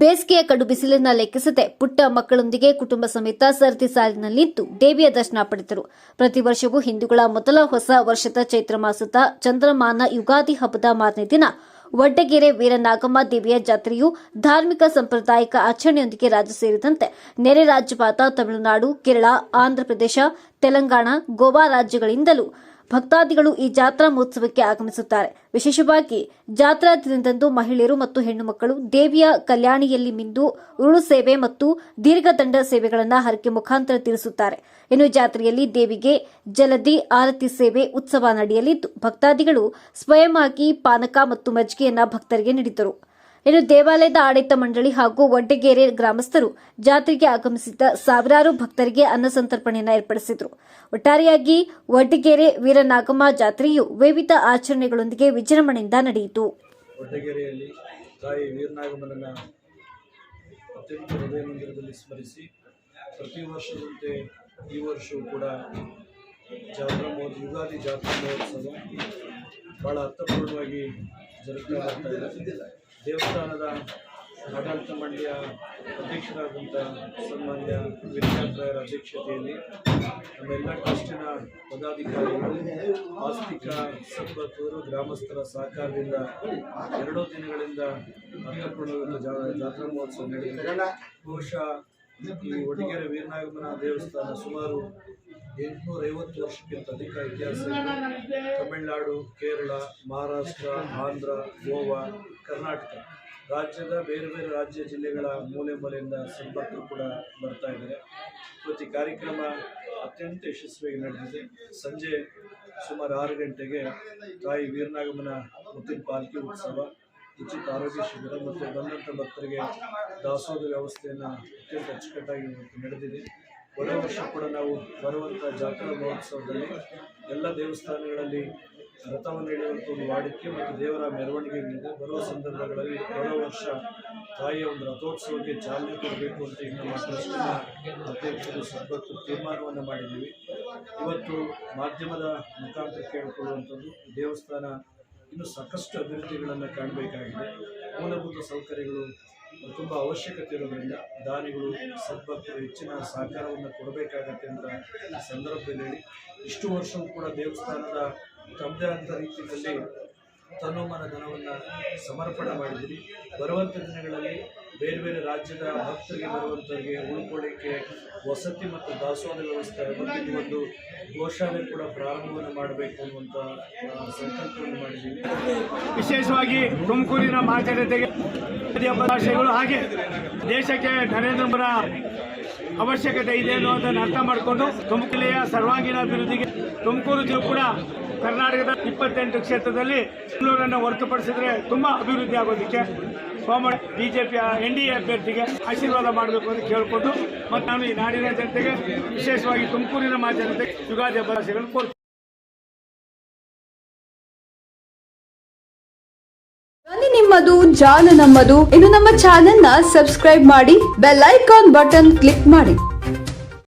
ಬೇಸಿಗೆಯ ಕಡು ಬಿಸಿಲನ್ನ ಲೆಕ್ಕಿಸದೆ ಪುಟ್ಟ ಮಕ್ಕಳೊಂದಿಗೆ ಕುಟುಂಬ ಸಮೇತ ಸರತಿ ಸಾಲಿನಲ್ಲಿದ್ದು ದೇವಿಯ ದರ್ಶನ ಪಡೆದರು. ಪ್ರತಿ ವರ್ಷವೂ ಹಿಂದೂಗಳ ಮೊದಲ ಹೊಸ ವರ್ಷದ ಚೈತ್ರ ಮಾಸದ ಚಂದ್ರಮಾನ ಯುಗಾದಿ ಹಬ್ಬದ ಮಾರನೇ ದಿನ ವಡ್ಡಗೆರೆ ವೀರನಾಗಮ್ಮ ದೇವಿಯ ಜಾತ್ರೆಯು ಧಾರ್ಮಿಕ ಸಾಂಪ್ರದಾಯಿಕ ಆಚರಣೆಯೊಂದಿಗೆ ರಾಜ್ಯ ಸೇರಿದಂತೆ ನೆರೆ ರಾಜ್ಯಪಾತ ತಮಿಳುನಾಡು, ಕೇರಳ, ಆಂಧ್ರಪ್ರದೇಶ ತೆಲಂಗಾಣ, ಗೋವಾ ರಾಜ್ಯಗಳಿಂದಲೂ ಭಕ್ತಾದಿಗಳು ಈ ಜಾತ್ರಾ ಮಹೋತ್ಸವಕ್ಕೆ ಆಗಮಿಸುತ್ತಾರೆ. ವಿಶೇಷವಾಗಿ ಜಾತ್ರಾ ದಿನದಂದು ಮಹಿಳೆಯರು ಮತ್ತು ಹೆಣ್ಣು ಮಕ್ಕಳು ದೇವಿಯ ಕಲ್ಯಾಣಿಯಲ್ಲಿ ಮಿಂದು ಉರುಳು ಸೇವೆ ಮತ್ತು ದೀರ್ಘದಂಡ ಸೇವೆಗಳನ್ನು ಹರಕೆ ಮುಖಾಂತರ ತೀರಿಸುತ್ತಾರೆ. ಇನ್ನು ಜಾತ್ರೆಯಲ್ಲಿ ದೇವಿಗೆ ಜಲದಿ ಆರತಿ ಸೇವೆ ಉತ್ಸವ ನಡೆಯಲಿದ್ದು ಭಕ್ತಾದಿಗಳು ಸ್ವಯಂ ಆಗಿ ಪಾನಕ ಮತ್ತು ಮಜ್ಜಿಗೆಯನ್ನ ಭಕ್ತರಿಗೆ ನೀಡಿದರು. ಇನ್ನು ದೇವಾಲಯದ ಆಡಳಿತ ಮಂಡಳಿ ಹಾಗೂ ವಡ್ಡಗೆರೆ ಗ್ರಾಮಸ್ಥರು ಜಾತ್ರೆಗೆ ಆಗಮಿಸಿದ್ದ ಸಾವಿರಾರು ಭಕ್ತರಿಗೆ ಅನ್ನ ಸಂತರ್ಪಣೆಯನ್ನು ಏರ್ಪಡಿಸಿದರು. ಒಟ್ಟಾರೆಯಾಗಿ ವಡ್ಡಗೆರೆ ವೀರನಾಗಮ್ಮ ಜಾತ್ರೆಯು ವಿವಿಧ ಆಚರಣೆಗಳೊಂದಿಗೆ ವಿಜೃಂಭಣೆಯಿಂದ ನಡೆಯಿತು. ಕೊಟ್ಟಗೆರೆಯಲ್ಲಿ ತಾಯಿ ವೀರನಾಗಮನನ ಅತ್ಯಂತ ಹೃದಯ ಮಂದಿರದಲ್ಲಿ ಸ್ಮರಿಸಿ ಪ್ರತಿ ವರ್ಷದಂತೆ ಈ ವರ್ಷವೂ ಕೂಡ ಜಾತ್ರಾ ಮಹೋತ್ಸವ ಯುಗಾದಿ ಜಾತ್ರಾ ಮಹೋತ್ಸವ ಭಾಳ ಅರ್ಥಪೂರ್ಣವಾಗಿ ಜರುಗ್ತಾ ಇದೆ. ದೇವಸ್ಥಾನದ ಆಡಳಿತ ಮಂಡಳಿಯ ಅಧ್ಯಕ್ಷರಾದಂಥ ಸನ್ಮಾನ್ಯ ವಿದ್ಯಾರ್ಥಿಯರ ಅಧ್ಯಕ್ಷತೆಯಲ್ಲಿ ನಮ್ಮೆಲ್ಲ ಟ್ರಸ್ಟಿನ ಪದಾಧಿಕಾರಿಗಳು, ಆಸ್ತಿಕ ಸಂಪತ್ತೂರು ಗ್ರಾಮಸ್ಥರ ಸಹಕಾರದಿಂದ ಎರಡೂ ದಿನಗಳಿಂದ ಅನ್ನಪೂರ್ಣ ಜಾತ್ರಾ ಮಹೋತ್ಸವ ನಡೆಯುತ್ತೆ ಬಹುಶಃ ಈ ಹೊಡಿಗೆರೆ ವೀರನಾಗಮನ ದೇವಸ್ಥಾನ ಸುಮಾರು ಎಂಟುನೂರ ಐವತ್ತು ವರ್ಷಕ್ಕಿಂತ ಅಧಿಕ ಇತಿಹಾಸ ಇದೆ. ತಮಿಳುನಾಡು, ಕೇರಳ, ಮಹಾರಾಷ್ಟ್ರ, ಆಂಧ್ರ, ಗೋವಾ, ಕರ್ನಾಟಕ ರಾಜ್ಯದ ಬೇರೆ ಬೇರೆ ರಾಜ್ಯ ಜಿಲ್ಲೆಗಳ ಮೂಲೆ ಮೂಲೆಯಿಂದ ಸಂಪರ್ಕ ಕೂಡ ಬರ್ತಾ ಇದ್ದಾರೆ. ಪ್ರತಿ ಕಾರ್ಯಕ್ರಮ ಅತ್ಯಂತ ಯಶಸ್ವಿಯಾಗಿ ನಡೆದಿದೆ. ಸಂಜೆ ಸುಮಾರು ಆರು ಗಂಟೆಗೆ ತಾಯಿ ವೀರನಾಗಮನ ಮುತ್ತಿನ ಪಾಲ್ಕಿ ಉತ್ಸವ. ಉಚಿತ ಆರೋಗ್ಯ ಶಿಬಿರ ಮತ್ತು ಬಂದಂಥ ಭಕ್ತರಿಗೆ ದಾಸೋಹ ವ್ಯವಸ್ಥೆಯನ್ನು ಅತ್ಯಂತ ಅಚ್ಚುಕಟ್ಟಾಗಿ ನಡೆದಿದೆ. ಹೊರ ವರ್ಷ ಕೂಡ ನಾವು ಬರುವಂಥ ಜಾತ್ರಾ ಮಹೋತ್ಸವದಲ್ಲಿ ಎಲ್ಲ ದೇವಸ್ಥಾನಗಳಲ್ಲಿ ರಥವನ್ನು ನಡೆಯುವಂಥ ಒಂದು ವಾಡಿಕೆ ಮತ್ತು ದೇವರ ಮೆರವಣಿಗೆಗಳಿದೆ ಬರುವ ಸಂದರ್ಭಗಳಲ್ಲಿ ಹೊರ ವರ್ಷ ತಾಯಿಯ ಒಂದು ರಥೋತ್ಸವಕ್ಕೆ ಚಾಲನೆ ಕೊಡಬೇಕು ಅಂತ ನಮ್ಮ ಟ್ರಸ್ಟಿನ ಅಧ್ಯಕ್ಷರು ಸಂಪತ್ತು ತೀರ್ಮಾನವನ್ನು ಮಾಡಿದ್ದೀವಿ. ಇವತ್ತು ಮಾಧ್ಯಮದ ಮುಖಾಂತರ ಕೇಳಿಕೊಳ್ಳುವಂಥದ್ದು ದೇವಸ್ಥಾನ ಇನ್ನೂ ಸಾಕಷ್ಟು ಅಭಿವೃದ್ಧಿಗಳನ್ನು ಕಾಣಬೇಕಾಗಿದೆ. ಮೂಲಭೂತ ಸೌಕರ್ಯಗಳು ತುಂಬ ಅವಶ್ಯಕತೆ ಇರೋದ್ರಿಂದ ದಾನಿಗಳು ಸದ್ಭಕ್ತರು ಹೆಚ್ಚಿನ ಸಹಕಾರವನ್ನು ಕೊಡಬೇಕಾಗತ್ತೆ ಅಂತ ಸಂದರ್ಭದಲ್ಲಿ ಇಷ್ಟು ವರ್ಷವೂ ಕೂಡ ದೇವಸ್ಥಾನದ ತಮ್ಮದೇ ಆದ ರೀತಿಯಲ್ಲಿ ತನುಮನ ಧನವನ್ನು ಸಮರ್ಪಣೆ ಮಾಡಿದ್ದೀವಿ ಬರುವಂಥ ದಿನಗಳಲ್ಲಿ ಬೇರೆ ಬೇರೆ ರಾಜ್ಯದ ಭಕ್ತರಿಗೆ ಬರುವಂಥವ್ರಿಗೆ ಉಳ್ಕೊಳ್ಳಿಕ್ಕೆ ವಸತಿ ಮತ್ತು ದಾಸೋಹ ವ್ಯವಸ್ಥೆ ಬಂದಿದ್ದು ಒಂದು ಗೋಶಾಲೆ ಕೂಡ ಪ್ರಾರಂಭವನ್ನು ಮಾಡಬೇಕು ಅನ್ನುವಂಥ ಸಂಕಲ್ಪವನ್ನು ಮಾಡಿದ್ದೀವಿ. ವಿಶೇಷವಾಗಿ ತುಮಕೂರಿನ ಮಾತುಕತೆಗೆ ಭಾಷೆಗಳು ಹಾಗೆ ದೇಶಕ್ಕೆ ನರೇಂದ್ರ ಅವಶ್ಯಕತೆ ಇದೆ ಅನ್ನೋದನ್ನು ಅರ್ಥ ಮಾಡಿಕೊಂಡು ತುಮಕೂರಿಯ ಸರ್ವಾಂಗೀಣ ಅಭಿವೃದ್ಧಿಗೆ ತುಮಕೂರು ಕೂಡ ಕರ್ನಾಟಕದ ಇಪ್ಪತ್ತೆಂಟು ಕ್ಷೇತ್ರದಲ್ಲಿ ಬೆಂಗಳೂರನ್ನು ಹೊರತುಪಡಿಸಿದ್ರೆ ತುಂಬಾ ಅಭಿವೃದ್ಧಿ ಆಗೋದಕ್ಕೆ ಸೋಮ ಬಿಜೆಪಿ ಎನ್ ಡಿ ಎ ಅಭ್ಯರ್ಥಿಗೆ ಆಶೀರ್ವಾದ ಮಾಡಬೇಕು ಅಂತ ಕೇಳಿಕೊಂಡು ಮತ್ತು ನಾನು ಈ ನಾಡಿನ ಜನತೆಗೆ ವಿಶೇಷವಾಗಿ ತುಮಕೂರಿನ ಮಾ ಜನತೆಗೆ ಯುಗಾದಿ ಹಬ್ಬದ ಆಶಯಗಳನ್ನು ಕೋರ್ತೀನಿ. ನಿಮ್ಮದು ಜಾಲ ನಮ್ಮದು. ಇನ್ನು ನಮ್ಮ ಚಾನೆಲ್ನ ಸಬ್ಸ್ಕ್ರೈಬ್ ಮಾಡಿ ಬೆಲ್ ಐಕಾನ್ ಬಟನ್ ಕ್ಲಿಕ್ ಮಾಡಿ.